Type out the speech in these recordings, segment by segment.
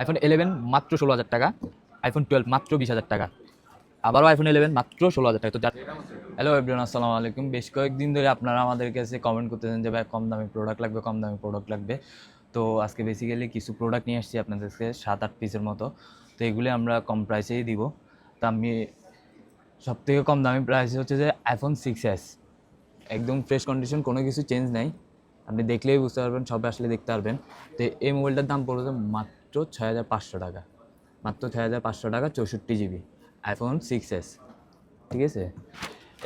IPhone eleven মাত্র ষোলো হাজার টাকা আইফোন টুয়েলভ মাত্র বিশ হাজার টাকা। আবারও আইফোন ইলেভেন মাত্র ষোলো হাজার টাকা। তো হ্যালো এভরিওয়ান আসসালামু আলাইকুম। বেশ কয়েকদিন ধরে আপনারা আমাদের কাছে কমেন্ট করতেছেন যে, ভাই, কম দামি প্রোডাক্ট লাগবে, কম দামি প্রোডাক্ট লাগবে। তো আজকে বেসিক্যালি কিছু প্রোডাক্ট নিয়ে আসছি আপনাদের কাছে, সাত, আট পিসের মতো। তো এগুলি আমরা কম প্রাইসেই দিব। তো আমি সব থেকে কম দামি প্রাইস হচ্ছে যে আইফোন সিক্স এস একদম ফ্রেশ কন্ডিশন কোনো কিছু চেঞ্জ নাই। আপনি দেখলেই বুঝতে পারবেন সবাই আসলে দেখতে পারবেন। তো এই মোবাইলটার দাম পড়বে মাত্র ছয় হাজার পাঁচশো টাকা। মাত্র ছয় হাজার পাঁচশো টাকা চৌষট্টি জিবি আইফোন সিক্স এস ঠিক আছে?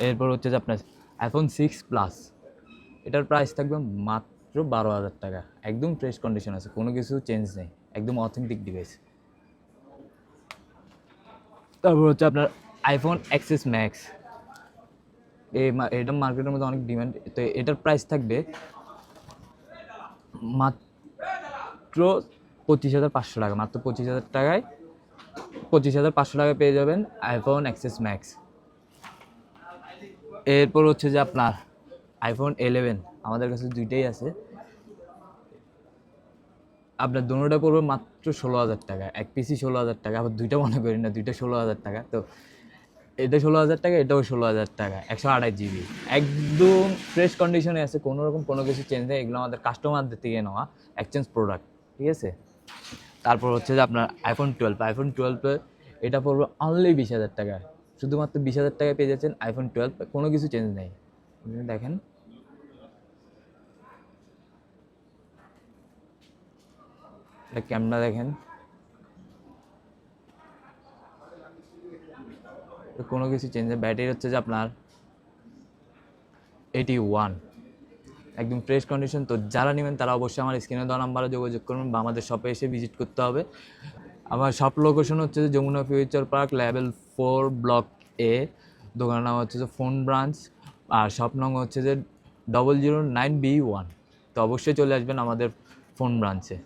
এরপর হচ্ছে যে আপনার আইফোন সিক্স প্লাস এটার প্রাইস থাকবে মাত্র বারো হাজার টাকা। একদম ফ্রেশ কন্ডিশন আছে, কোনো কিছু চেঞ্জ নেই, একদম অথেন্টিক ডিভাইস তারপর হচ্ছে আপনার আইফোন এক্সেস ম্যাক্স এটা মার্কেটের মধ্যে অনেক ডিমান্ড তো এটার প্রাইস থাকবে মাত্র পঁচিশ হাজার পাঁচশো টাকা, মাত্র পঁচিশ হাজার টাকায় পঁচিশ হাজার পাঁচশো টাকা পেয়ে যাবেন আইফোন এক্সেস ম্যাক্স এরপর হচ্ছে যে আপনার আইফোন এলেভেন আমাদের কাছে দুইটাই আছে। আপনার দুটোটা পড়বে মাত্র ষোলো হাজার টাকা, এক পিসি ষোলো হাজার টাকা, আবার দুইটা মনে করি না, দুইটা ষোলো হাজার টাকা। তো এটা ষোলো হাজার টাকা, এটাও ষোলো হাজার টাকা, একশো আড়াই জিবি। একদম ফ্রেশ কন্ডিশনে আছে, কোনো রকম কোনো কিছু চেঞ্জ নেই, এগুলো আমাদের কাস্টমারদের থেকে নেওয়া এক্সচেঞ্জ প্রোডাক্ট ঠিক আছে? তারপর হচ্ছে যে আপনার আইফোন টুয়েলভ আইফোন টুয়েলভে এটা পড়বে অনলি বিশ হাজার টাকায় শুধুমাত্র বিশ হাজার টাকায় পেয়ে যাচ্ছেন আইফোন টুয়েলভ কোনো কিছু চেঞ্জ নেই। দেখেন। ক্যামেরা দেখেন। কোনো কিছু চেঞ্জ ব্যাটারি হচ্ছে যে আপনার এইটি ওয়ান একদম ফ্রেশ কন্ডিশন তো যারা নেবেন তারা অবশ্যই আমার স্ক্রিনে দেওয়া নাম্বারে যোগাযোগ করবেন বা আমাদের শপে এসে ভিজিট করতে হবে। আমার শপ লোকেশন হচ্ছে যে Jamuna future park level four block A দোকানের নাম হচ্ছে যে ফোন ব্রাঞ্চ আর শপ নং হচ্ছে যে double zero nine B one তো অবশ্যই চলে আসবেন আমাদের ফোন ব্রাঞ্চে